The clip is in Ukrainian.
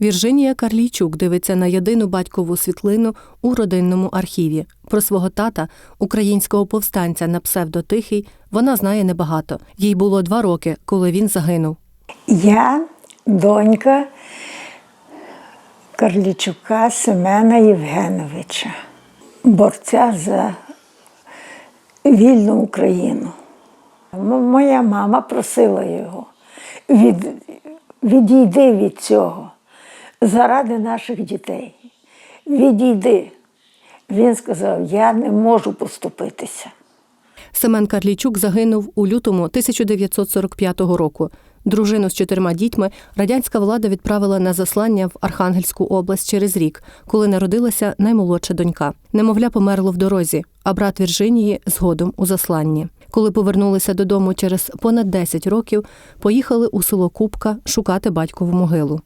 Віржинія Карлійчук дивиться на єдину батькову світлину у родинному архіві. Про свого тата, українського повстанця на псевдо Тихий, вона знає небагато. Їй було два роки, коли він загинув. Я донька Карлічука Семена Євгеновича, борця за вільну Україну. Моя мама просила його, від, відійди від цього заради наших дітей. Відійди. Він сказав, я не можу поступитися. Семен Карлійчук загинув у лютому 1945 року. Дружину з чотирма дітьми радянська влада відправила на заслання в Архангельську область через рік, коли народилася наймолодша донька. Немовля померло в дорозі, а брат Віржинії згодом у засланні. Коли повернулися додому через понад 10 років, поїхали у село Купка шукати батькову могилу.